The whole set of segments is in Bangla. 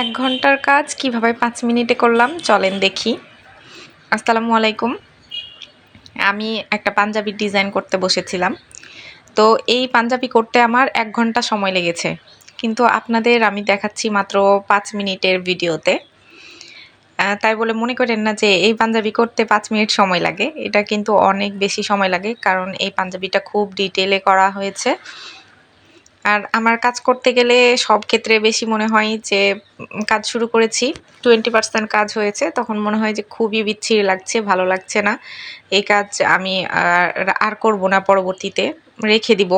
এক ঘণ্টার কাজ কীভাবে পাঁচ মিনিটে করলাম চলেন দেখি। আসসালামু আলাইকুম। আমি একটা পাঞ্জাবির ডিজাইন করতে বসেছিলাম। তো এই পাঞ্জাবি করতে আমার এক ঘণ্টা সময় লেগেছে। কিন্তু আপনাদের আমি দেখাচ্ছি মাত্র পাঁচ মিনিটের ভিডিওতে। তাই বলে মনে করেন না যে এই পাঞ্জাবি করতে পাঁচ মিনিট সময় লাগে। এটা কিন্তু অনেক বেশি সময় লাগে, কারণ এই পাঞ্জাবিটা খুব ডিটেলে করা হয়েছে। আর আমার কাজ করতে গেলে সব ক্ষেত্রে বেশি মনে হয় যে কাজ শুরু করেছি টোয়েন্টি পার্সেন্ট কাজ হয়েছে, তখন মনে হয় যে খুবই বিচ্ছিরি লাগছে, ভালো লাগছে না। এই কাজ আমি আর করব না পরবর্তীতে, রেখে দিব।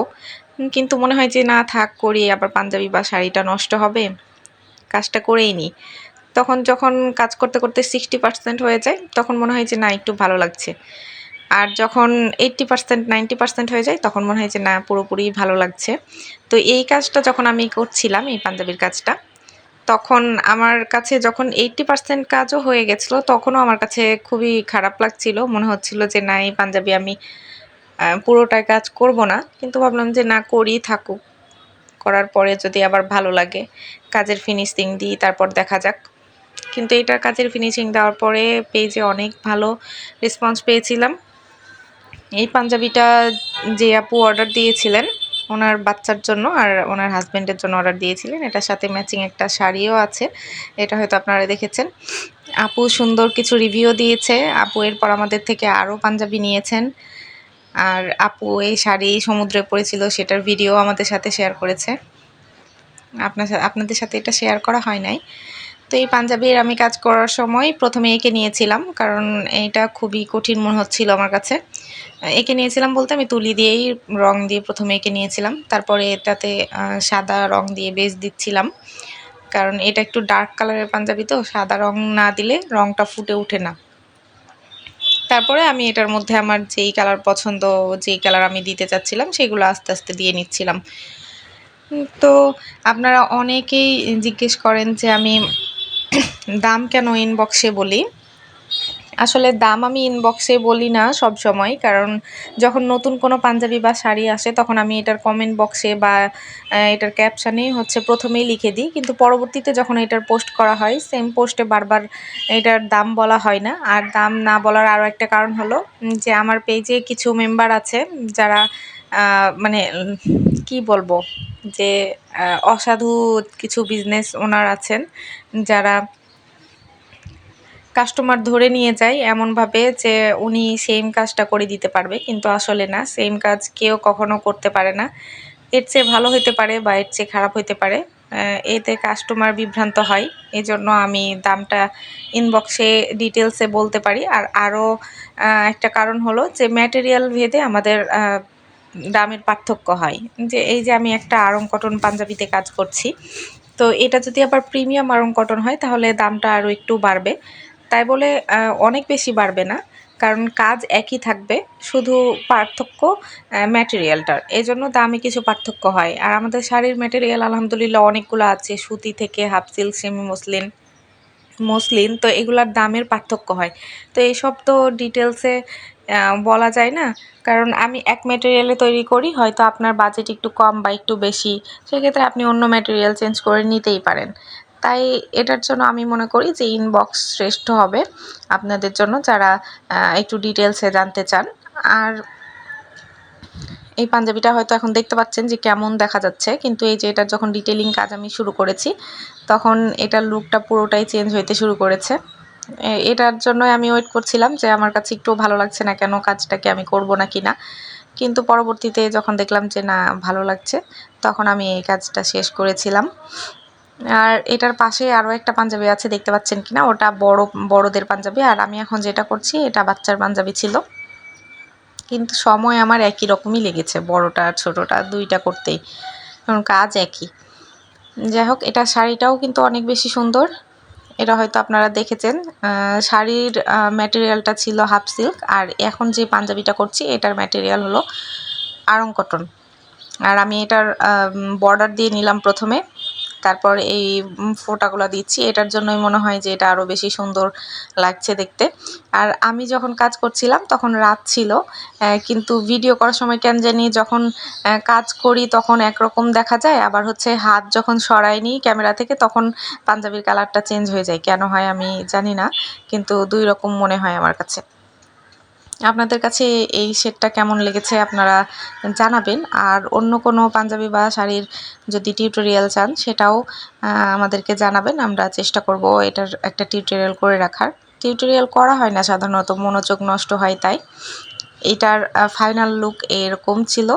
কিন্তু মনে হয় যে না, থাক, করি, আবার পাঞ্জাবি বা শাড়িটা নষ্ট হবে, কাজটা করেই নিই তখন যখন কাজ করতে করতে সিক্সটি পার্সেন্ট হয়ে যায়, তখন মনে হয় যে না, একটু ভালো লাগছে। আর যখন এইট্টি পার্সেন্ট নাইনটি পার্সেন্ট হয়ে যায়, তখন মনে হয় যে, না, পুরোপুরি ভালো লাগছে। তো এই কাজটা যখন আমি করছিলাম, এই পাঞ্জাবির কাজটা, তখন আমার কাছে যখন এইট্টি পার্সেন্ট কাজও হয়ে গেছিল, তখনও আমার কাছে খুবই খারাপ লাগছিল। মনে হচ্ছিল যে, না, এই পাঞ্জাবি আমি পুরোটাই কাজ করব না। কিন্তু ভাবলাম যে, না, করি, থাকুক। করার পরে যদি আবার ভালো লাগে, কাজের ফিনিশিং দিই, তারপর দেখা যাক। কিন্তু এটার কাজের ফিনিশিং দেওয়ার পরে পেজে অনেক ভালো রেসপন্স পেয়েছিলাম। এই পাঞ্জাবিটা যে আপু অর্ডার দিয়েছিলেন, ওনার বাচ্চার জন্য আর ওনার হাজব্যান্ডের জন্য অর্ডার দিয়েছিলেন, এটার সাথে ম্যাচিং একটা শাড়িও আছে, এটা হয়তো আপনারা দেখেছেন। আপু সুন্দর কিছু রিভিউ দিয়েছে, আপু এরপর আমাদের থেকে আরও পাঞ্জাবি নিয়েছেন, আর আপু এই শাড়ি সমুদ্রে পড়েছিল, সেটার ভিডিও আমাদের সাথে শেয়ার করেছে। আপনার আপনাদের সাথে এটা শেয়ার করা হয় নাই। তো এই পাঞ্জাবির আমি কাজ করার সময় প্রথমে এঁকে নিয়েছিলাম, কারণ এটা খুবই কঠিন মনে হচ্ছিল আমার কাছে। এঁকে নিয়েছিলাম বলতে আমি তুলি দিয়েই রং দিয়ে প্রথমে এঁকে নিয়েছিলাম। তারপরে এটাতে সাদা রং দিয়ে বেস দিচ্ছিলাম, কারণ এটা একটু ডার্ক কালারের পাঞ্জাবি তো, সাদা রং না দিলে রংটা ফুটে ওঠে না। তারপরে আমি এটার মধ্যে আমার যেই কালার পছন্দ, যেই কালার আমি দিতে চাচ্ছিলাম, সেগুলো আস্তে আস্তে দিয়ে নিচ্ছিলাম। তো আপনারা অনেকেই জিজ্ঞেস করেন যে আমি দাম কেন ইনবক্সে বলি? আসলে দাম আমি ইনবক্সে বলি না সব সময়, কারণ যখন নতুন কোনো পাঞ্জাবি বা শাড়ি আসে, তখন আমি এটার কমেন্ট বক্সে বা এটার ক্যাপশানে হচ্ছে প্রথমেই লিখে দিই। কিন্তু পরবর্তীতে যখন এটার পোস্ট করা হয় সেম পোস্টে বারবার এটার দাম বলা হয় না। আর দাম না বলার আরও একটা কারণ হলো যে আমার পেজে কিছু মেম্বার আছে, যারা মানে কি বলব? যে অসাধু কিছু বিজনেস ওনার আছেন যারা কাস্টমার ধরে নিয়ে যায় এমনভাবে যে, উনি সেম কাজটা করে দিতে পারবে, কিন্তু আসলে না সেম কাজ কেউ কখনো করতে পারে না। এর চেয়ে ভালো হতে পারে বা এর চেয়ে খারাপ হতে পারে। এতে কাস্টমার বিভ্রান্ত হয় এই জন্য আমি দামটা ইনবক্সে ডিটেলসে বলতে পারি। আর আরও একটা কারণ হলো যে ম্যাটেরিয়াল ভেদে আমাদের দামের পার্থক্য হয়। যে এই যে আমি একটা আরং কটন পাঞ্জাবিতে কাজ করছি, তো এটা যদি আবার প্রিমিয়াম আরং কটন হয়, তাহলে দামটা আরও একটু বাড়বে। তাই বলে অনেক বেশি বাড়বে না, কারণ কাজ একই থাকবে, শুধু পার্থক্য ম্যাটেরিয়ালটার এই জন্য দামে কিছু পার্থক্য হয়। আর আমাদের শাড়ির ম্যাটেরিয়াল আলহামদুলিল্লাহ, অনেকগুলো আছে। সুতি থেকে half silk semi muslin muslin, তো এগুলার দামের পার্থক্য হয়। তো এইসব তো ডিটেলসে বলা যায় না। কারণ আমি এক ম্যাটেরিয়ালে তৈরি করি, হয়তো আপনার বাজেট একটু কম বা একটু বেশি। সেক্ষেত্রে আপনি অন্য ম্যাটেরিয়াল চেঞ্জ করে নিতেই পারেন। তাই এটার জন্য আমি মনে করি যে ইনবক্স শ্রেষ্ঠ হবে। আপনাদের জন্য যারা একটু ডিটেলসে জানতে চান। আর এই পাঞ্জাবিটা হয়তো এখন দেখতে পাচ্ছেন যে কেমন দেখা যাচ্ছে, কিন্তু এই যে এটার যখন ডিটেলিং কাজ আমি শুরু করেছি, তখন এটার লুকটা পুরোটাই চেঞ্জ হইতে শুরু করেছে। এটার জন্যই আমি ওয়েট করছিলাম যে আমার কাছে একটু ভালো লাগছে না কেন, কাজটাকে আমি করব না কিনা। কিন্তু পরবর্তীতে যখন দেখলাম যে না, ভালো লাগছে, তখন আমি এই কাজটা শেষ করেছিলাম। আর এটার পাশে আরও একটা পাঞ্জাবি আছে, দেখতে পাচ্ছেন কিনা? ওটা বড়, বড়দের পাঞ্জাবি। আর আমি এখন যেটা করছি, এটা বাচ্চার পাঞ্জাবি ছিল। কিন্তু সময় আমার একই রকমই লেগেছে, বড়টা আর ছোটোটা, দুইটা করতেই। কারণ কাজ একই। যাই হোক, এটা শাড়িটাও কিন্তু অনেক বেশি সুন্দর। এটা হয়তো আপনারা দেখেছেন শাড়ির ম্যাটেরিয়ালটা ছিল হাফ সিল্ক আর এখন যে পাঞ্জাবিটা করছি, এটার ম্যাটেরিয়াল হলো আড়ং কটন আর আমি এটার বর্ডার দিয়ে নিলাম প্রথমে। তারপর এই ফোটাগুলো দিচ্ছি। এটার জন্যই মনে হয় যে এটা আরও বেশি সুন্দর লাগছে দেখতে। আর আমি যখন কাজ করছিলাম তখন রাত ছিল কিন্তু ভিডিও করার সময় কেন জানি যখন কাজ করি তখন একরকম দেখা যায়, আবার হচ্ছে হাত যখন সরাই নিই ক্যামেরা থেকে তখন পাঞ্জাবির কালারটা চেঞ্জ হয়ে যায়। কেন হয় আমি জানি না, কিন্তু দুই রকম মনে হয় আমার কাছে। আপনাদের কাছে এই সেটটা কেমন লেগেছে আপনারা জানাবেন। আর অন্য কোনো পাঞ্জাবি বা শাড়ির যদি টিউটোরিয়াল চান, সেটাও আমাদেরকে জানাবেন। আমরা চেষ্টা করব এটার একটা টিউটোরিয়াল করে রাখার। টিউটোরিয়াল করা হয় না সাধারণত, মনোযোগ নষ্ট হয় তাই। এটার ফাইনাল লুক এরকম ছিল।